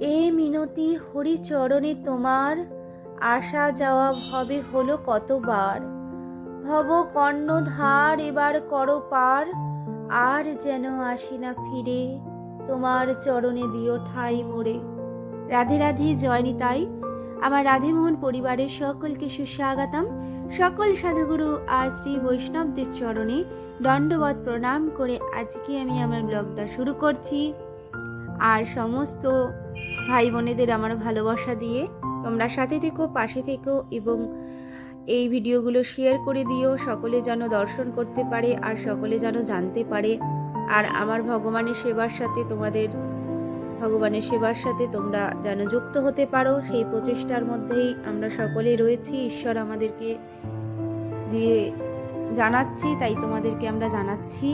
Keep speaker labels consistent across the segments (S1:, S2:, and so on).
S1: এ মিনতি হরিচরণে তোমার আসা যাওয়া ভবে হলো কতবার। ভব কর্ণধার এবার করো পার, আর যেন আসি না ফিরে, তোমার চরণে দিও ঠাই মোরে। রাধে রাধে, জয় নিতাই। আমার রাধেমোহন পরিবারের সকলকে সুস্বাগতম। সকল সাধুগুরু আর শ্রী বৈষ্ণবদের চরণে দণ্ডবত প্রণাম করে আজকে আমি আমার ব্লগটা শুরু করছি। আর সমস্ত ভাই বোনেদের আমার ভালোবাসা দিয়ে তোমরা সাথে থেকো, পাশে থেকো এবং এই ভিডিওগুলো শেয়ার করে দিও। সকলে যেন দর্শন করতে পারে আর সকলে যেন জানতে পারে। আর আমার ভগবানের সেবার সাথে তোমাদের, ভগবানের সেবার সাথে তোমরা যেন যুক্ত হতে পারো, সেই প্রচেষ্টার মধ্যেই আমরা সকলে রয়েছি। ঈশ্বর আমাদেরকে দিয়ে জানাচ্ছি, তাই তোমাদেরকে আমরা জানাচ্ছি।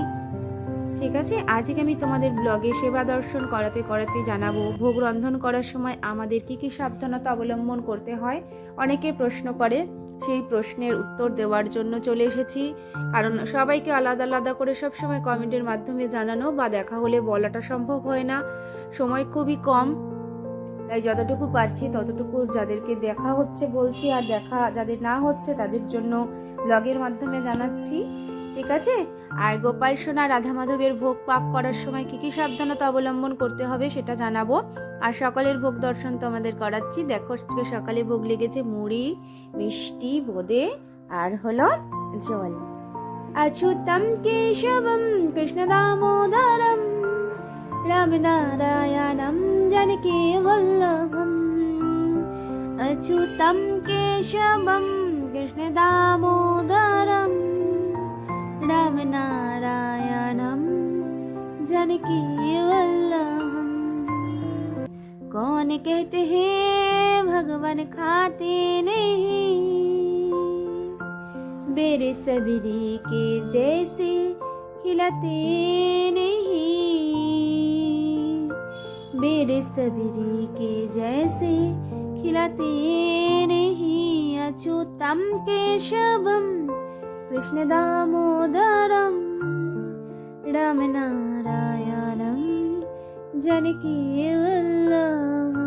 S1: ঠিক আছে? আজকে আমি তোমাদের ব্লগে সেবা দর্শন করাতে করাতে জানাব। ভোগ রন্ধন করার সময় আমাদের কি কি সাবধানতা অবলম্বন করতে হয়? অনেকে প্রশ্ন করে। সেই প্রশ্নের উত্তর দেওয়ার জন্য চলে এসেছি। কারণ সবাইকে আলাদা আলাদা করে সব সময় কমেন্টের মাধ্যমে জানানো বা দেখা হলে বলাটা সম্ভব হয় না। সময় খুবই কম। তাই যতটুকু পারছি ততটুকু যাদেরকে দেখা হচ্ছে বলছি, আর দেখা যাদের না হচ্ছে তাদের জন্য ব্লগের মাধ্যমে জানাচ্ছি। ঠিক আছে? আর গোপাল সোনা, রাধা মাধবের ভোগ পাক করার সময় কী কী সাবধানতা অবলম্বন করতে হবে সেটা জানাব। আর সকালের ভোগ দর্শন তোমাদের করাচ্ছি। দেখো সকালে ভোগ লেগেছে মুড়ি, মিষ্টি, বোঁদে আর হলো জল। অচ্যুতম কেশবম কৃষ্ণ দামোদরম রামনারায়ণম, জনকে বল্লভম। অচ্যুতম কেশবম কৃষ্ণ দামোদর रामनारायणं जानकी वल्लभम्। कौन कहते हैं भगवान खाते नहीं? बेरे सबरी के जैसे खिलाते नहीं। बेरे सबरी के जैसे खिलाते नहीं। अच्युतम केशवम कृष्ण दामोदरम राम नारायणम जानकी वल्लभम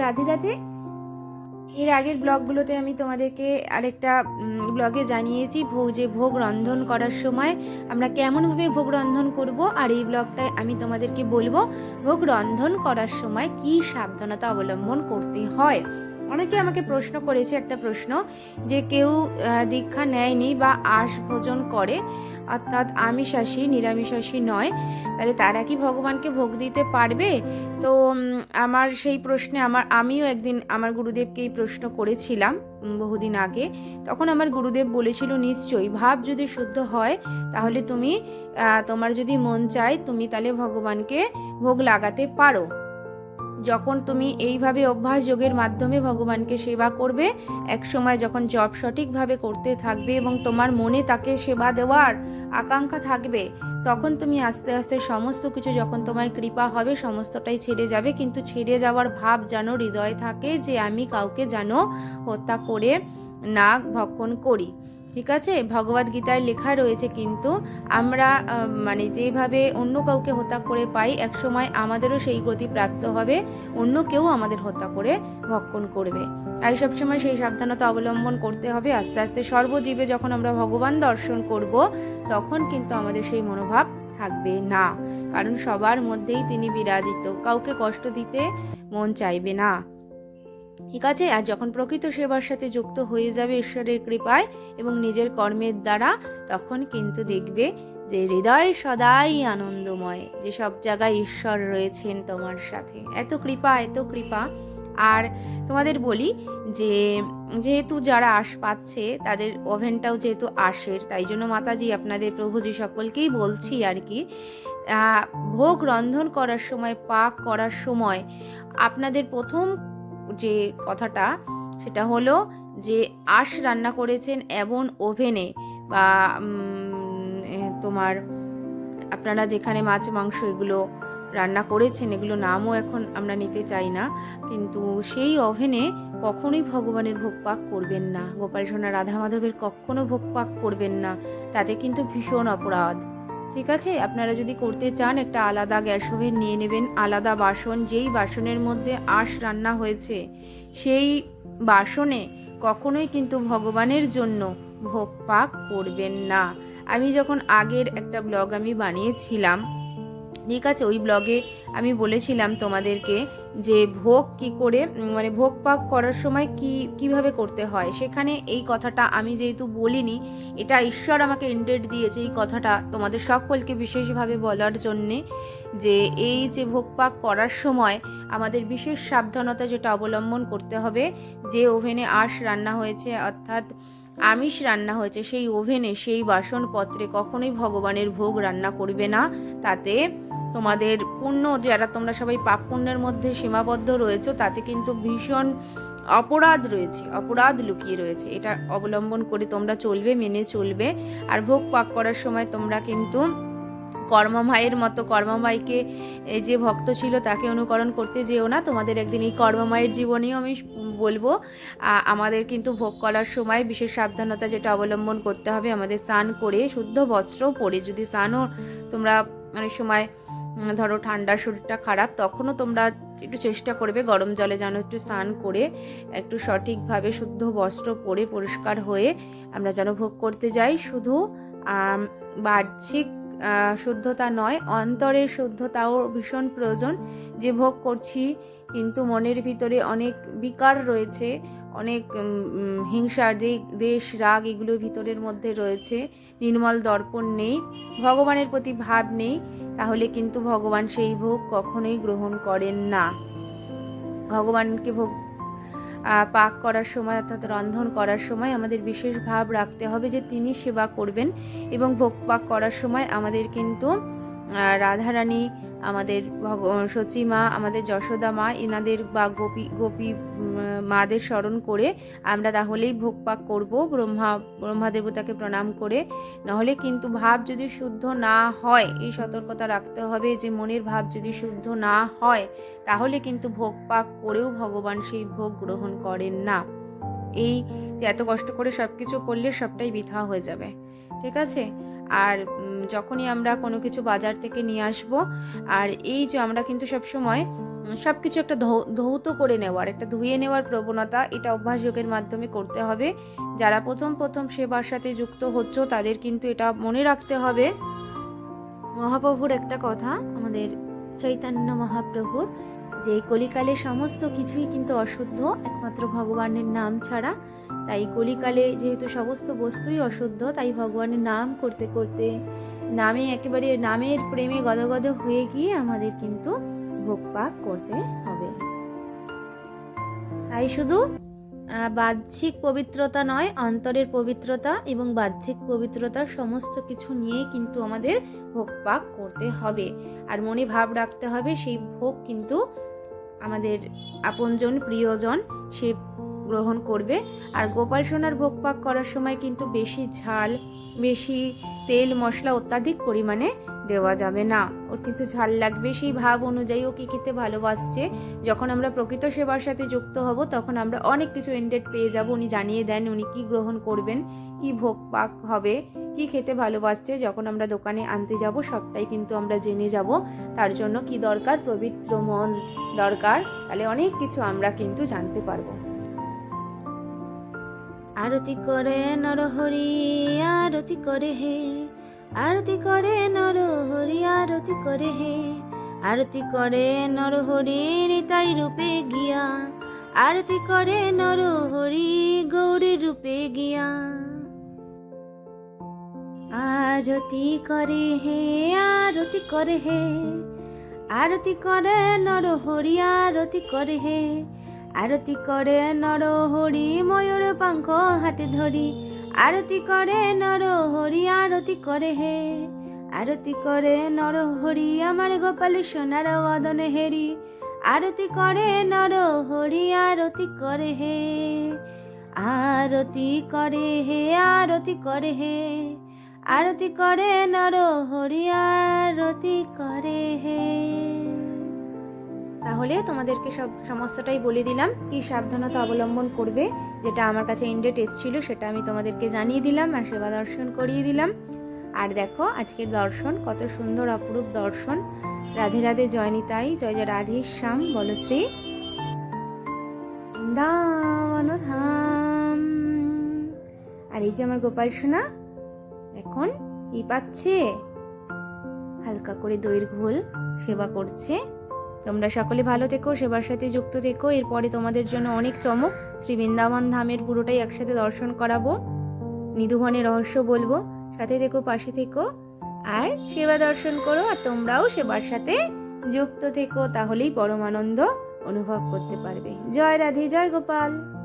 S1: রাধে রাধে এর আগের ব্লগগুলোতে আমি তোমাদেরকে আরেকটা উম, ব্লগে জানিয়েছি ভোগ যে ভোগ রন্ধন করার সময় আমরা কেমনভাবে ভোগ রন্ধন করব আর এই ব্লগটায় আমি তোমাদেরকে বলবো ভোগ রন্ধন করার সময় কি সাবধানতা অবলম্বন করতে হয় অনেকে আমাকে প্রশ্ন করেছে একটা প্রশ্ন যে কেউ দীক্ষা নেয়নি বা আশ ভোজন করে, অর্থাৎ আমিষাসী নিরামিষাসী নয়, তাহলে তারা কি ভগবানকে ভোগ দিতে পারবে? তো আমার সেই প্রশ্নে আমার, আমিও একদিন আমার গুরুদেবকে এই প্রশ্ন করেছিলাম বহুদিন আগে। তখন আমার গুরুদেব বলেছিল, নিশ্চয়ই, ভাব যদি শুদ্ধ হয়, তাহলে তুমি তোমার যদি মন চায়, তুমি তাহলে ভগবানকে ভোগ লাগাতে পারো। যখন তুমি এইভাবে অভ্যাস যোগের মাধ্যমে ভগবানকে সেবা করবে, এক সময় যখন জব সঠিকভাবে করতে থাকবে এবং তোমার মনে তাকে সেবা দেওয়ার আকাঙ্ক্ষা থাকবে, তখন তুমি আস্তে আস্তে সমস্ত কিছু যখন তোমার কৃপা হবে সমস্তটাই ছেড়ে যাবে। কিন্তু ছেড়ে যাওয়ার ভাব যেন হৃদয়ে থাকে যে আমি কাউকে যেন হত্যা করে নাক ভক্ষণ করি। ঠিক আছে? ভগবদ গীতায় লেখা রয়েছে কিন্তু আমরা মানে যেভাবে অন্য কাউকে হত্যা করে পাই একসময় আমাদেরও সেই গতি প্রাপ্ত হবে, অন্য কেউ আমাদের হত্যা করে ভক্ষণ করবে। তাই সবসময় সেই সাবধানতা অবলম্বন করতে হবে। আস্তে আস্তে সর্বজীবে যখন আমরা ভগবান দর্শন করব, তখন কিন্তু আমাদের সেই মনোভাব থাকবে না। কারণ সবার মধ্যেই তিনি বিরাজিত। কাউকে কষ্ট দিতে মন চাইবে না। ঠিক আছে? আর যখন প্রকৃত সেবার সাথে যুক্ত হয়ে যাবে ঈশ্বরের কৃপায় এবং নিজের কর্মের দ্বারা, তখন কিন্তু দেখবে যে হৃদয় সদাই আনন্দময়, যে সব জায়গায় ঈশ্বর রয়েছেন তোমার সাথে। এত কৃপা এত কৃপা। আর তোমাদের বলি যে, যেহেতু যারা আশ পাচ্ছে, তাদের ওভেনটাও যেহেতু আশের, তাই জন্য মাতাজি আপনাদের প্রভুজি সকলকেই বলছি আর কি ভোগ রন্ধন করার সময়, পাক করার সময় আপনাদের প্রথম যে কথাটা, সেটা হলো যে আশ রান্না করেছেন এমন ওভেনে বা তোমার, আপনারা যেখানে মাছ, মাংস এগুলো রান্না করেছেন, এগুলো নামও এখন আমরা নিতে চাই না, কিন্তু সেই ওভেনে কখনোই ভগবানের ভোগ পাক করবেন না। গোপাল সোনা রাধা মাধবের কখনো ভোগ পাক করবেন না। তাতে কিন্তু ভীষণ অপরাধ। ঠিক আছে? আপনারা যদি করতে চান, একটা আলাদা গ্যাস ওভেন নিয়ে নেবেন। আলাদা বাসন, যেই বাসনের মধ্যে আঁশ রান্না হয়েছে, সেই বাসনে কখনোই কিন্তু ভগবানের জন্য ভোগ পাক করবেন না। আমি যখন আগের একটা ব্লগ আমি বানিয়েছিলাম ঠিক আছে, ওই ব্লগে আমি বলেছিলাম তোমাদেরকে যে ভোগ কি করে মানে ভোগ পাক করার সময় কি, কীভাবে করতে হয়। সেখানে এই কথাটা আমি যেহেতু বলিনি, এটা ঈশ্বর আমাকে ইন্ডেট দিয়েছে এই কথাটা তোমাদের সকলকে বিশেষভাবে বলার জন্যে যে এই যে ভোগ পাক করার সময় আমাদের বিশেষ সাবধানতা যেটা অবলম্বন করতে হবে, যে ওভেনে আঁশ রান্না হয়েছে, অর্থাৎ আমিষ রান্না হয়েছে, সেই ওভেনে, সেই বাসনপত্রে কখনোই ভগবানের ভোগ রান্না করবে না। তাতে তোমাদের পুণ্য, যারা তোমরা সবাই পাপ পুণ্যের মধ্যে সীমাবদ্ধ রয়েছে, তাতে কিন্তু ভীষণ অপরাধ রয়েছে, অপরাধ লুকিয়ে রয়েছে। এটা অবলম্বন করে তোমরা চলবে, মেনে চলবে। আর ভোগ পাক করার সময় তোমরা কিন্তু কর্মমায়ের মতো কর্মমাইকে যে ভক্ত ছিল তাকে অনুকরণ করতে যেও না। তোমাদের একদিন এই কর্মমায়ের জীবনেও আমি বলব আমাদের কিন্তু ভোগ করার সময় বিশেষ সাবধানতা যেটা অবলম্বন করতে হবে। আমাদের স্নান করে শুদ্ধ বস্ত্র পরে যদি স্নানও তোমরা অনেক সময় ধরো ঠান্ডা শরীরটা খারাপ, তখনও তোমরা একটু চেষ্টা করবে গরম জলে যেন একটু স্নান করে একটু সঠিকভাবে শুদ্ধ বস্ত্র পরে পরিষ্কার হয়ে আমরা যেন ভোগ করতে যাই। শুধু বাহ্যিক শুদ্ধতা নয়, অন্তরের শুদ্ধতাও ভীষণ প্রয়োজন। যে ভোগ করছি, কিন্তু মনের ভিতরে অনেক বিকার রয়েছে, অনেক হিংসা দেশ, রাগ এগুলো ভিতরের মধ্যে রয়েছে। নির্মল দর্পণ নেই, ভগবানের প্রতি ভাব নেই, তাহলে কিন্তু ভগবান সেই ভোগ কখনোই গ্রহণ করেন না। ভগবানকে ভোগ পাক করার সময় অর্থাৎ রন্ধন করার সময় আমাদের বিশেষ ভাব রাখতে হবে যে তিনি সেবা করবেন এবং ভোগ পাক করার সময় আমাদের কিন্তু রাধারানী আমাদের সচী মা, আমাদের যশোদা মা এনাদের বা গোপী গোপী মাদের স্মরণ করে আমরা তাহলেই ভোগ পাক করব, ব্রহ্মা ব্রহ্মা দেবতাকে প্রণাম করে। নাহলে কিন্তু ভাব যদি শুদ্ধ না হয়, এই সতর্কতা রাখতে হবে যে মনের ভাব যদি শুদ্ধ না হয়, তাহলে কিন্তু ভোগ পাক করেও ভগবান সেই ভোগ গ্রহণ করেন না। এই যে এত কষ্ট করে সব কিছু করলে সবটাই বৃথা হয়ে যাবে। ঠিক আছে? আর যখনই আমরা কোনো কিছু বাজার থেকে নিয়ে আসব, আর এই যে আমরা কিন্তু সবসময় সব কিছু একটা ধৌত করে নেওয়ার, একটা ধুয়ে নেওয়ার প্রবণতা, এটা অভ্যাস যোগের মাধ্যমে করতে হবে। যারা প্রথম প্রথম সেবার সাথে যুক্ত হচ্ছ, তাদের কিন্তু এটা মনে রাখতে হবে। মহাপ্রভুর একটা কথা, আমাদের চৈতন্য মহাপ্রভুর যে কলিকালে সমস্ত কিছুই কিন্তু অশুদ্ধ, একমাত্র ভগবানের নাম ছাড়া। তাই কলিকালে যেহেতু সমস্ত বস্তুই অশুদ্ধ, তাই ভগবানের নাম করতে করতে নামে একেবারে নামের প্রেমে গদগদ হয়ে গিয়ে আমাদের কিন্তু ভোগ পাক করতে হবে। তাই শুধু বাহ্যিক পবিত্রতা নয়, অন্তরের পবিত্রতা এবং বাহ্যিক পবিত্রতার সমস্ত কিছু নিয়ে কিন্তু আমাদের ভোগ পাক করতে হবে। আর মনে ভাব রাখতে হবে, সেই ভোগ কিন্তু আমাদের আপনজন, প্রিয়জন সে গ্রহণ করবে। আর গোপাল সোনার ভোগ পাক করার সময় কিন্তু বেশি ঝাল, বেশি তেল, মশলা অত্যাধিক পরিমাণে দেওয়া যাবে না। ওর কিন্তু ঝাল লাগবে। সেই ভাব অনুযায়ী ও খেতে ভালোবাসছে। যখন আমরা প্রকৃত সেবার সাথে যুক্ত হব, তখন আমরা অনেক কিছু এন্ডেড পেয়ে যাব। উনি জানিয়ে দেন, উনি কি গ্রহণ করবেন, কি ভোগ পাক হবে, কি খেতে ভালোবাসছে। যখন আমরা দোকানে আনতে যাব, সবটাই কিন্তু আমরা জেনে যাব। তার জন্য কি দরকার? পবিত্র মন দরকার। তাহলে অনেক কিছু আমরা কিন্তু জানতে পারব। আরতি করে নরহরি, আরতি করে হে। আরতি করে নরহরি, আরতি করে হে। আরতি করে নরহরি, নিতাই রূপে গিয়া। আরতি করে নরহরি, গৌরী রূপে গিয়া। আরতি করে হে, আরতি করে হে। আরতি করে নরহরি, আরতি করে হে। আরতি করে নরহরি, ময়ূর পাঙ্খ হাতে ধরি। আরতি করে নরহরি আরতি করে হে। আরতি করে নরহরি আমার গোপাল সোনার বদনে হেরি। আরতি করে নরহরি আরতি করে হে। আরতি করে হে, আরতি করে হে। আরতি করে নরহরি আরতি করে হে। তাহলে তোমাদেরকে সব সমস্তটাই বলে দিলাম। কি সাবধানতা অবলম্বন করবে, যেটা আমার কাছে ইন্ডেট এসেছিল সেটা আমি তোমাদেরকে জানিয়ে দিলাম আর সেবা দর্শন করিয়ে দিলাম। আর দেখো, আজকের দর্শন, কত সুন্দর, অপরূপ দর্শন। রাধে রাধে, জয় নিতাই, জয় জয় রাধে শ্যাম বলশ্রী ধাম আর এই যে আমার গোপাল সোনা, এখন ই পাচ্ছে। হালকা করে দইয়ের ঘোল সেবা করছে। তোমরা সকলে ভালো থেকো, সেবার সাথে যুক্ত থেকো। এরপরে তোমাদের জন্য অনেক চমক। শ্রী বৃন্দাবন ধামের পুরোটাই একসাথে দর্শন করাবো। নিধুবনের রহস্য বলব। সাথে থেকো, পাশে থেকো। আর সেবা দর্শন করো আর তোমরাও সেবার সাথে যুক্ত থেকো, তাহলেই পরম আনন্দ অনুভব করতে পারবে। জয় রাধে, জয় গোপাল।